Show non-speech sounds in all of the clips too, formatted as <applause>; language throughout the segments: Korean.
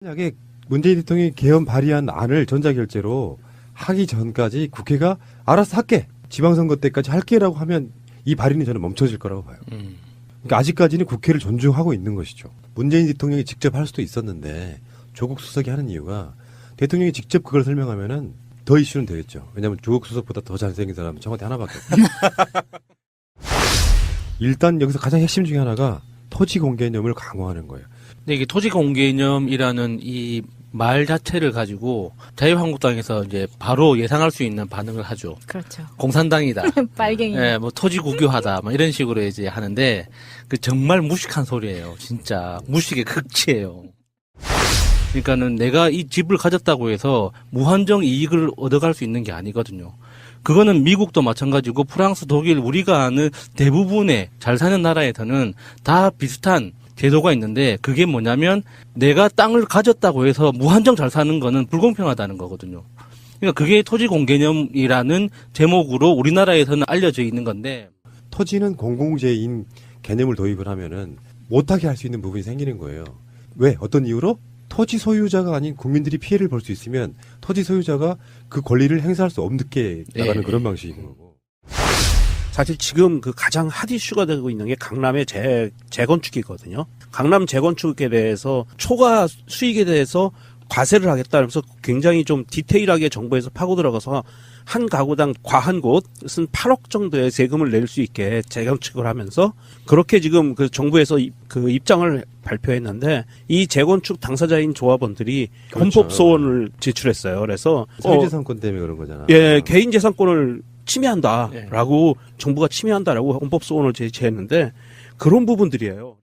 만약에 문재인 대통령이 개헌 발의한 안을 전자결제로 하기 전까지 국회가 알아서 할게 지방선거 때까지 할게라고 하면 이 발의는 저는 멈춰질 거라고 봐요. 음. 그러니까 아직까지는 국회를 존중하고 있는 것이죠. 문재인 대통령이 직접 할 수도 있었는데 조국 수석이 하는 이유가 대통령이 직접 그걸 설명하면은 더 이슈는 되겠죠. 왜냐하면 조국 수석보다 더 잘생긴 사람은 청와대 하나밖에 없고. <laughs> 일단 여기서 가장 핵심 중에 하나가 토지 공개념을 강화하는 거예요. 근데 이게 토지 공개념이라는 이 말 자체를 가지고 자유한국당에서 이제 바로 예상할 수 있는 반응을 하죠. 그렇죠. 공산당이다. <laughs> 빨갱이. 예, 뭐 토지 국유하다. 뭐 이런 식으로 이제 하는데 그 정말 무식한 소리예요. 진짜 무식의 극치예요. 그러니까는 내가 이 집을 가졌다고 해서 무한정 이익을 얻어갈 수 있는 게 아니거든요. 그거는 미국도 마찬가지고 프랑스, 독일 우리가 아는 대부분의 잘 사는 나라에서는 다 비슷한 제도가 있는데 그게 뭐냐면 내가 땅을 가졌다고 해서 무한정 잘 사는 거는 불공평하다는 거거든요. 그러니까 그게 토지 공개념이라는 제목으로 우리나라에서는 알려져 있는 건데 토지는 공공재인 개념을 도입을 하면은 못하게 할 수 있는 부분이 생기는 거예요. 왜? 어떤 이유로? 토지 소유자가 아닌 국민들이 피해를 볼 수 있으면 토지 소유자가 그 권리를 행사할 수 없게 나가는 네. 그런 방식인 거고. 사실 지금 그 가장 핫 이슈가 되고 있는 게 강남의 재, 재건축이거든요. 강남 재건축에 대해서 초과 수익에 대해서 과세를 하겠다면서 굉장히 좀 디테일하게 정부에서 파고 들어가서 한 가구당 과한 곳은 8억 정도의 세금을 낼 수 있게 재건축을 하면서 그렇게 지금 그 정부에서 이- 그 입장을 발표했는데 이 재건축 당사자인 조합원들이 그렇죠. 헌법 소원을 제출했어요. 그래서 어, 소유재산권 때문에 그런 거잖아. 예, 개인 재산권을 침해한다라고 정부가 침해한다라고 헌법 소원을 제시했는데 그런 부분들이에요.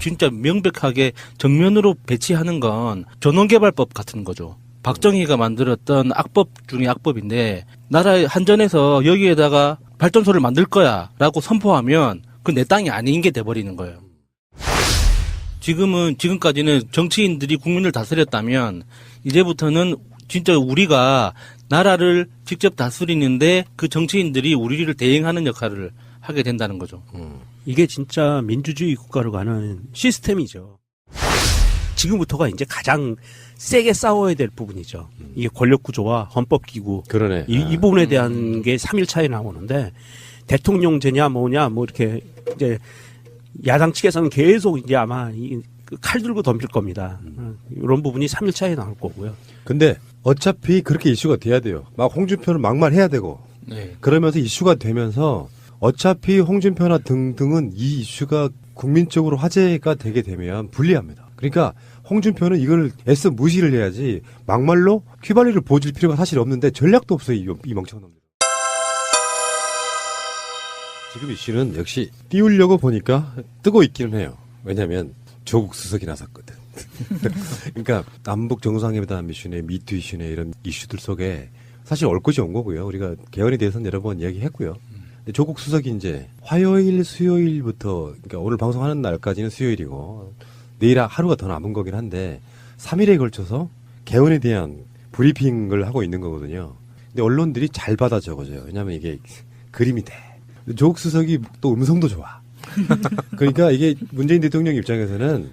진짜 명백하게 정면으로 배치하는 건 전원개발법 같은 거죠. 박정희가 만들었던 악법 중의 악법인데 나라 한전에서 여기에다가 발전소를 만들 거야라고 선포하면 그 내 땅이 아닌 게 돼버리는 거예요. 지금은 지금까지는 정치인들이 국민을 다스렸다면 이제부터는 진짜 우리가 나라를 직접 다스리는데 그 정치인들이 우리를 대행하는 역할을 하게 된다는 거죠. 음. 이게 진짜 민주주의 국가로 가는 시스템이죠. 지금부터가 이제 가장 세게 싸워야 될 부분이죠. 이게 권력 구조와 헌법 기구 그러네. 이, 아. 이 부분에 대한 게 3일차에 나오는데 대통령제냐 뭐냐 뭐 이렇게 이제 야당 측에서는 계속 이제 아마 이, 그칼 들고 덤빌 겁니다. 어, 이런 부분이 3일차에 나올 거고요. 근데 어차피 그렇게 이슈가 돼야 돼요. 막 홍준표는 막말해야 되고 네. 그러면서 이슈가 되면서 어차피 홍준표나 등등은 이 이슈가 국민적으로 화제가 되게 되면 불리합니다. 그러니까 홍준표는 이걸 애써 무시를 해야지 막말로 휘발유를 보여줄 필요가 사실 없는데 전략도 없어요 이, 이 멍청한 놈들. 지금 이슈는 역시 띄우려고 보니까 뜨고 있기는 해요. 왜냐하면 조국 수석이 나섰거든. <laughs> 그러니까 남북 정상회담 이슈네 미투 이슈네 이런 이슈들 속에 사실 올 것이 온 거고요. 우리가 개헌에 대해서는 여러 번 이야기했고요. 근데 조국 수석이 이제 화요일, 수요일부터 그러니까 오늘 방송하는 날까지는 수요일이고 내일 하루가 더 남은 거긴 한데 3일에 걸쳐서 개헌에 대한 브리핑을 하고 있는 거거든요. 근데 언론들이 잘 받아 적어줘요. 왜냐하면 이게 그림이 돼. 조국 수석이 또 음성도 좋아. <laughs> 그러니까 이게 문재인 대통령 입장에서는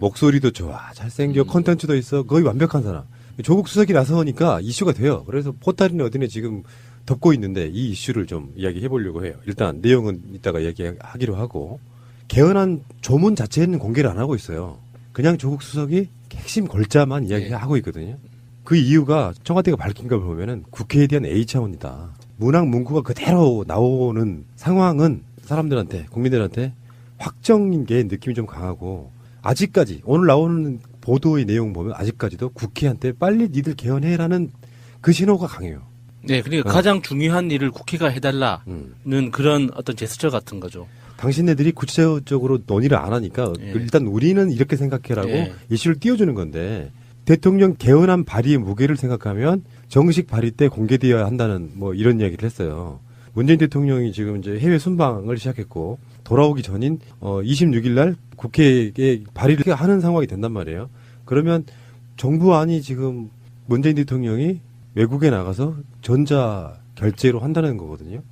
목소리도 좋아, 잘생겨, 컨텐츠도 있어, 거의 완벽한 사람. 조국 수석이 나서니까 이슈가 돼요. 그래서 포탈이나 어디네 지금 덮고 있는데 이 이슈를 좀 이야기해 보려고 해요. 일단 내용은 이따가 이야기하기로 하고 개헌안 조문 자체는 공개를 안 하고 있어요. 그냥 조국 수석이 핵심 골자만 이야기하고 있거든요. 그 이유가 청와대가 밝힌 걸 보면은 국회에 대한 A 차원이다. 문항 문구가 그대로 나오는 상황은 사람들한테 국민들한테 확정인 게 느낌이 좀 강하고 아직까지 오늘 나오는 보도의 내용 보면 아직까지도 국회한테 빨리 니들 개헌해라는 그 신호가 강해요. 네, 그러니까 어. 가장 중요한 일을 국회가 해달라는 음. 그런 어떤 제스처 같은 거죠. 당신네들이 구체적으로 논의를 안 하니까 예. 일단 우리는 이렇게 생각해라고 예. 이슈를 띄워주는 건데 대통령 개헌안 발의의 무게를 생각하면 정식 발의 때 공개되어야 한다는 뭐 이런 이야기를 했어요. 문재인 대통령이 지금 이제 해외 순방을 시작했고 돌아오기 전인 어 26일 날 국회에 발의를 하는 상황이 된단 말이에요. 그러면 정부안이 지금 문재인 대통령이 외국에 나가서 전자 결제로 한다는 거거든요.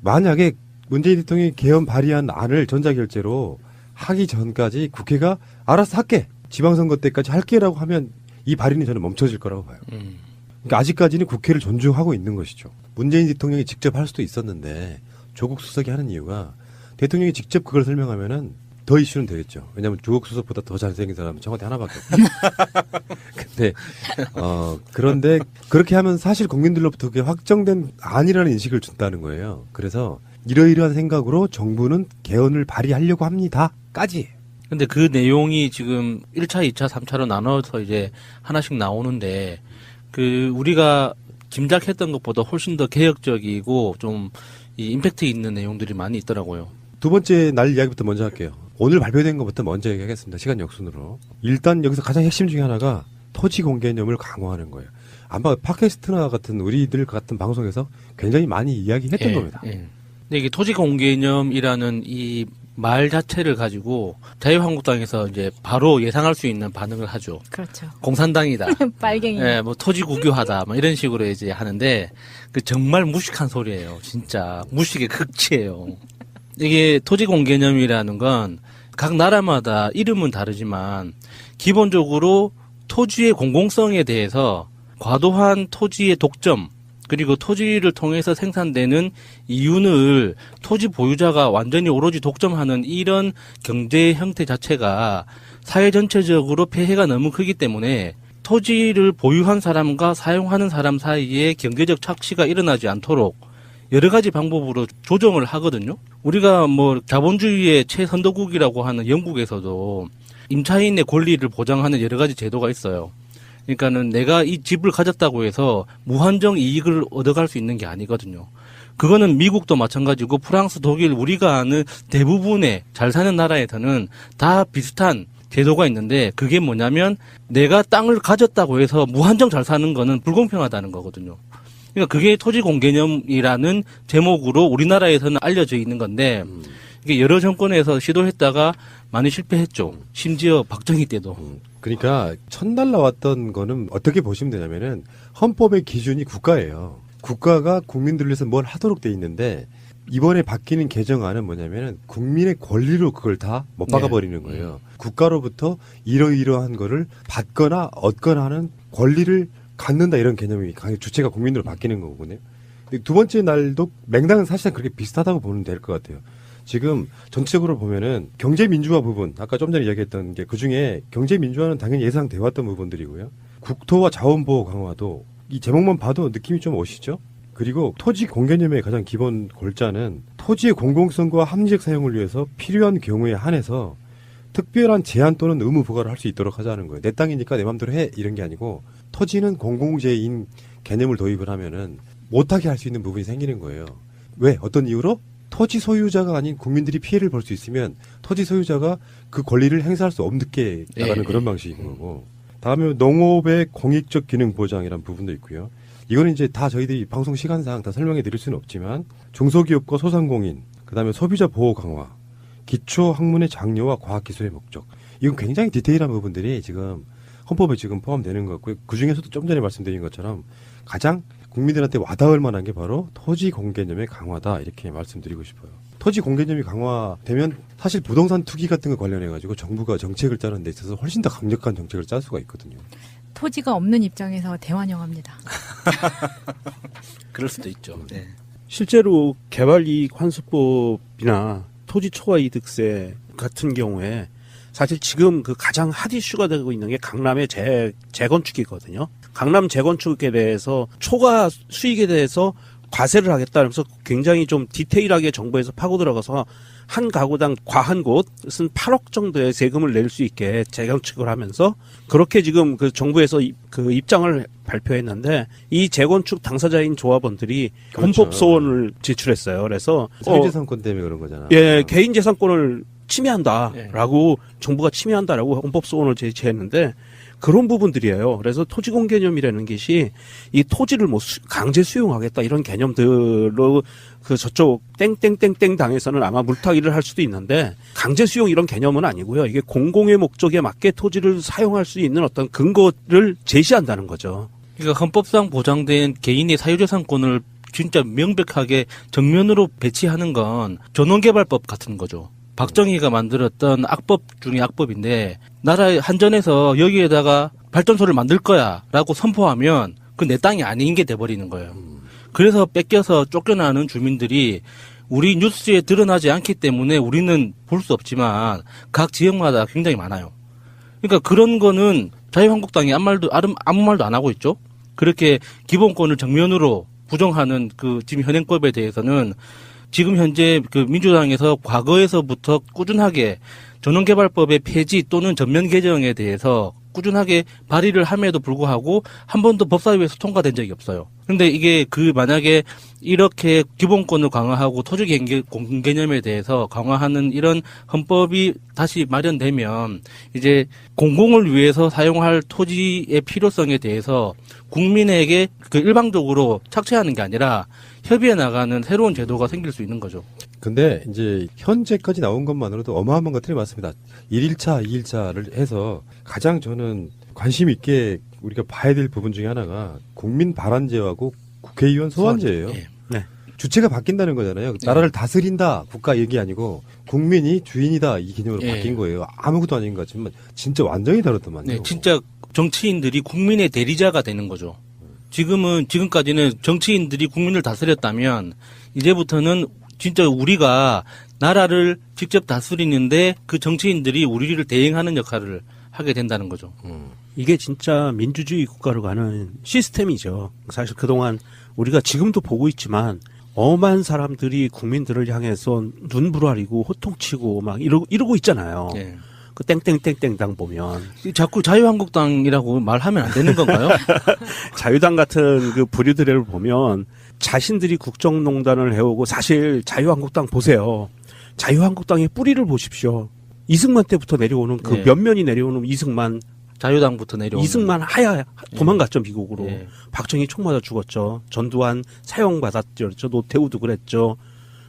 만약에 문재인 대통령이 개헌 발의한 안을 전자 결제로 하기 전까지 국회가 알아서 할게 지방선거 때까지 할게라고 하면 이 발의는 저는 멈춰질 거라고 봐요. 음. 그러니까 아직까지는 국회를 존중하고 있는 것이죠. 문재인 대통령이 직접 할 수도 있었는데 조국 수석이 하는 이유가 대통령이 직접 그걸 설명하면은 더 이슈는 되겠죠. 왜냐하면 조국 수석보다 더 잘생긴 사람은 청와대 하나밖에 없고. <laughs> 근데 어 그런데 그렇게 하면 사실 국민들로부터 그게 확정된 아니라는 인식을 준다는 거예요. 그래서 이러이러한 생각으로 정부는 개헌을 발의하려고 합니다.까지. 근데 그 내용이 지금 1차, 2차, 3차로 나눠서 이제 하나씩 나오는데 그 우리가 짐작했던 것보다 훨씬 더 개혁적이고 좀 이 임팩트 있는 내용들이 많이 있더라고요. 두 번째 날 이야기부터 먼저 할게요. 오늘 발표된 것부터 먼저 얘기하겠습니다. 시간 역순으로. 일단 여기서 가장 핵심 중에 하나가 토지 공개념을 강화하는 거예요. 아마 팟캐스트나 같은 우리들 같은 방송에서 굉장히 많이 이야기했던 예, 겁니다. 예. 근데 이게 토지 공개념이라는 이 말 자체를 가지고 자유한국당에서 이제 바로 예상할 수 있는 반응을 하죠. 그렇죠. 공산당이다. <laughs> 빨갱이. 예, 뭐 토지 국유하다, 뭐 이런 식으로 이제 하는데 그 정말 무식한 소리예요. 진짜 무식의 극치예요. 이게 토지 공개념이라는 건 각 나라마다 이름은 다르지만 기본적으로 토지의 공공성에 대해서 과도한 토지의 독점 그리고 토지를 통해서 생산되는 이윤을 토지 보유자가 완전히 오로지 독점하는 이런 경제 형태 자체가 사회 전체적으로 폐해가 너무 크기 때문에 토지를 보유한 사람과 사용하는 사람 사이에 경제적 착취가 일어나지 않도록 여러 가지 방법으로 조정을 하거든요. 우리가 뭐 자본주의의 최선도국이라고 하는 영국에서도 임차인의 권리를 보장하는 여러 가지 제도가 있어요. 그러니까는 내가 이 집을 가졌다고 해서 무한정 이익을 얻어갈 수 있는 게 아니거든요. 그거는 미국도 마찬가지고 프랑스, 독일 우리가 아는 대부분의 잘 사는 나라에서는 다 비슷한 제도가 있는데 그게 뭐냐면 내가 땅을 가졌다고 해서 무한정 잘 사는 거는 불공평하다는 거거든요. 그러니까 그게 토지 공개념이라는 제목으로 우리나라에서는 알려져 있는 건데 이게 여러 정권에서 시도했다가 많이 실패했죠. 심지어 박정희 때도. 음, 그러니까 첫날 나왔던 거는 어떻게 보시면 되냐면은 헌법의 기준이 국가예요. 국가가 국민들을 위해서 뭘 하도록 돼 있는데 이번에 바뀌는 개정안은 뭐냐면은 국민의 권리로 그걸 다못 네. 박아버리는 거예요. 국가로부터 이러이러한 거를 받거나 얻거나 하는 권리를 갖는다 이런 개념이 강- 주체가 국민으로 바뀌는 거거든요. 두 번째 날도 맥락은 사실상 그렇게 비슷하다고 보면 될 것 같아요. 지금 전체적으로 보면은 경제 민주화 부분 아까 좀 전에 이야기했던 게 그중에 경제 민주화는 당연히 예상돼 왔던 부분들이고요. 국토와 자원 보호 강화도 이 제목만 봐도 느낌이 좀 오시죠? 그리고 토지 공개념의 가장 기본 골자는 토지의 공공성과 합리적 사용을 위해서 필요한 경우에 한해서 특별한 제한 또는 의무 부과를 할 수 있도록 하자는 거예요. 내 땅이니까 내 맘대로 해 이런 게 아니고 토지는 공공재인 개념을 도입을 하면은 못하게 할 수 있는 부분이 생기는 거예요. 왜? 어떤 이유로? 토지 소유자가 아닌 국민들이 피해를 볼 수 있으면 토지 소유자가 그 권리를 행사할 수 없게 나가는 예. 그런 방식인 거고. 다음에 농업의 공익적 기능 보장이라는 부분도 있고요. 이거는 이제 다 저희들이 방송 시간상 다 설명해 드릴 수는 없지만 중소기업과 소상공인, 그다음에 소비자 보호 강화, 기초 학문의 장려와 과학 기술의 목적. 이건 굉장히 디테일한 부분들이 지금 헌법에 지금 포함되는 것 같고요. 그 중에서도 좀 전에 말씀드린 것처럼 가장 국민들한테 와닿을 만한 게 바로 토지 공개념의 강화다 이렇게 말씀드리고 싶어요. 토지 공개념이 강화되면 사실 부동산 투기 같은 거 관련해 가지고 정부가 정책을 짜는 데 있어서 훨씬 더 강력한 정책을 짤 수가 있거든요. 토지가 없는 입장에서 대환영합니다. <laughs> 그럴 수도 있죠. 네. 실제로 개발이익 환수법이나 토지 초과 이득세 같은 경우에 사실 지금 그 가장 핫 이슈가 되고 있는 게 강남의 재, 재건축이거든요. 강남 재건축에 대해서 초과 수익에 대해서 과세를 하겠다면서 굉장히 좀 디테일하게 정부에서 파고 들어가서 한 가구당 과한 곳은 8억 정도의 세금을 낼 수 있게 재건축을 하면서 그렇게 지금 그 정부에서 이- 그 입장을 발표했는데 이 재건축 당사자인 조합원들이 그렇죠. 헌법 소원을 제출했어요. 그래서 어, 사유재산권 때문에 그런 거잖아. 예, 개인 재산권을 침해한다라고 정부가 침해한다라고 헌법 소원을 제시했는데 그런 부분들이에요. 그래서 토지 공 개념이라는 것이 이 토지를 뭐 수- 강제 수용하겠다 이런 개념들로 그 저쪽 땡땡땡땡 당에서는 아마 물타기를 할 수도 있는데 강제 수용 이런 개념은 아니고요. 이게 공공의 목적에 맞게 토지를 사용할 수 있는 어떤 근거를 제시한다는 거죠. 그러니까 헌법상 보장된 개인의 사유재산권을 진짜 명백하게 정면으로 배치하는 건 전원개발법 같은 거죠. 박정희가 만들었던 악법 중에 악법인데 나라 한전에서 여기에다가 발전소를 만들 거야라고 선포하면 그 내 땅이 아닌 게 돼버리는 거예요. 그래서 뺏겨서 쫓겨나는 주민들이 우리 뉴스에 드러나지 않기 때문에 우리는 볼 수 없지만 각 지역마다 굉장히 많아요. 그러니까 그런 거는 자유한국당이 아무 말도 아무 말도 안 하고 있죠. 그렇게 기본권을 정면으로 부정하는 그 지금 현행법에 대해서는 지금 현재 그 민주당에서 과거에서부터 꾸준하게 전원개발법의 폐지 또는 전면 개정에 대해서 꾸준하게 발의를 함에도 불구하고 한 번도 법사위에서 통과된 적이 없어요. 근데 이게 그 만약에 이렇게 기본권을 강화하고 토지 공개념에 대해서 강화하는 이런 헌법이 다시 마련되면 이제 공공을 위해서 사용할 토지의 필요성에 대해서 국민에게 그 일방적으로 착취하는 게 아니라 협의해 나가는 새로운 제도가 생길 수 있는 거죠. 근데 이제 현재까지 나온 것만으로도 어마어마한 것들이 많습니다. 1일차, 2일차를 해서 가장 저는 관심 있게 우리가 봐야 될 부분 중에 하나가 국민 발안제하고 국회의원 소환제예요. 예. 주체가 바뀐다는 거잖아요. 나라를 다스린다 국가 얘기 아니고 국민이 주인이다 이 개념으로 예. 바뀐 거예요. 아무것도 아닌 것 같지만 진짜 완전히 다르더만요. 네, 진짜 정치인들이 국민의 대리자가 되는 거죠. 지금은 지금까지는 정치인들이 국민을 다스렸다면 이제부터는 진짜 우리가 나라를 직접 다스리는데 그 정치인들이 우리를 대행하는 역할을 하게 된다는 거죠. 음. 이게 진짜 민주주의 국가로 가는 시스템이죠. 사실 그동안 우리가 지금도 보고 있지만 엄한 사람들이 국민들을 향해서 눈부라리고 호통치고 막 이러고, 이러고 있잖아요. 예. 그 땡땡땡땡당 보면 자꾸 자유한국당이라고 말하면 안 되는 건가요? <laughs> 자유당 같은 그 부류들을 보면 자신들이 국정농단을 해오고 사실 자유한국당 보세요. 자유한국당의 뿌리를 보십시오. 이승만 때부터 내려오는 그 네. 면면이 내려오는 이승만, 자유당부터 내려오는 이승만 하야 도망갔죠 미국으로. 예. 박정희 총 맞아 죽었죠. 전두환 사형 받았죠. 노태우도 그랬죠.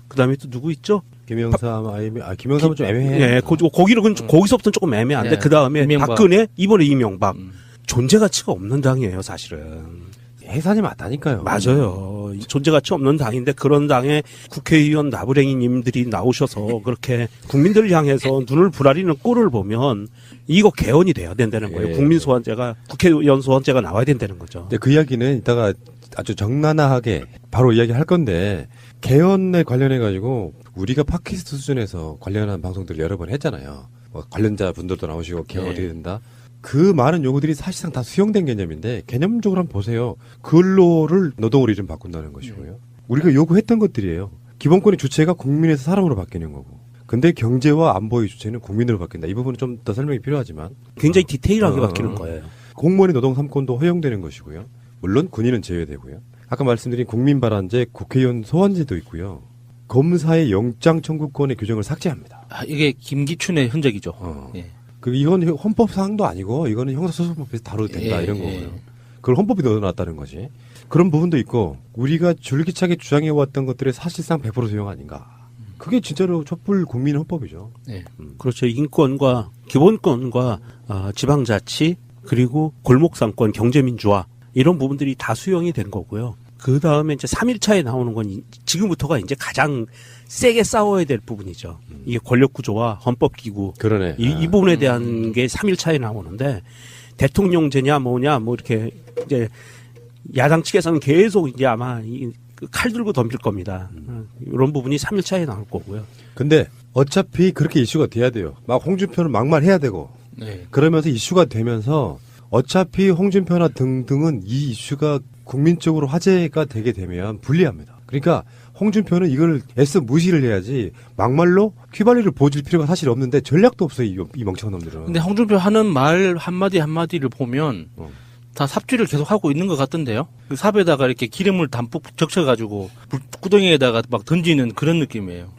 그다음에 또 누구 있죠? 김영삼 아이미 아 김영삼은 좀 애매해. 예, 거, 거기로 그 거기서부터는 조금 애매한데 예. 그 다음에 이명박. 박근혜 이번에 이명박 음. 존재 가치가 없는 당이에요 사실은. 해산이 맞다니까요. 맞아요. 존재 가치 없는 당인데 그런 당에 국회의원 나부랭이님들이 나오셔서 그렇게 국민들을 향해서 눈을 부라리는 꼴을 보면 이거 개헌이 돼야 된다는 거예요. 예. 국민 소환제가 국회의원 소환제가 나와야 된다는 거죠. 근데 그 이야기는 이따가 아주 정난하게 바로 이야기할 건데 개헌에 관련해 가지고 우리가 팟캐스트 수준에서 관련한 방송들을 여러 번 했잖아요. 뭐 관련자 분들도 나오시고 개헌 네. 어떻게 된다. 그 많은 요구들이 사실상 다 수용된 개념인데 개념적으로 한번 보세요. 근로를 노동으로 바꾼다는 것이고요. 우리가 요구했던 것들이에요. 기본권의 주체가 국민에서 사람으로 바뀌는 거고. 근데 경제와 안보의 주체는 국민으로 바뀐다. 이 부분은 좀 더 설명이 필요하지만 굉장히 디테일하게 어, 바뀌는 어. 거예요. 공무원의 노동 3권도 허용되는 것이고요. 물론 군인은 제외되고요. 아까 말씀드린 국민발안제, 국회의원 소환제도 있고요. 검사의 영장 청구권의 규정을 삭제합니다. 아, 이게 김기춘의 흔적이죠. 어. 예. 그 이건 헌법 사항도 아니고 이거는 형사소송법에서 다뤄도 된다 예, 이런 예. 거고요. 그걸 헌법에 넣어놨다는 거지. 그런 부분도 있고 우리가 줄기차게 주장해 왔던 것들의 사실상 100% 수용 아닌가. 그게 진짜로 촛불 국민 헌법이죠. 예. 그렇죠. 인권과 기본권과 어, 지방자치 그리고 골목상권 경제민주화 이런 부분들이 다 수용이 된 거고요. 그 다음에 이제 3일차에 나오는 건 이- 지금부터가 이제 가장 세게 싸워야 될 부분이죠. 이게 권력 구조와 헌법 기구 그러네. 이, 아. 이 부분에 대한 게 3일차에 나오는데 대통령제냐 뭐냐 뭐 이렇게 이제 야당 측에서는 계속 이제 아마 이그 칼 들고 덤빌 겁니다. 어, 이런 부분이 3일차에 나올 거고요. 근데 어차피 그렇게 이슈가 돼야 돼요. 막 홍준표는 막말 해야 되고 네. 그러면서 이슈가 되면서 어차피 홍준표나 등등은 이 이슈가 국민적으로 화제가 되게 되면 불리합니다. 그러니까 홍준표는 이걸 애써 무시를 해야지 막말로 휘발유를 보여줄 필요가 사실 없는데 전략도 없어요 이, 이 멍청한 놈들은. 근데 홍준표 하는 말 한마디 한마디를 보면 어. 다 삽질을 계속 하고 있는 것 같던데요. 그 삽에다가 이렇게 기름을 담뿍 적셔가지고 불구덩이에다가 막 던지는 그런 느낌이에요.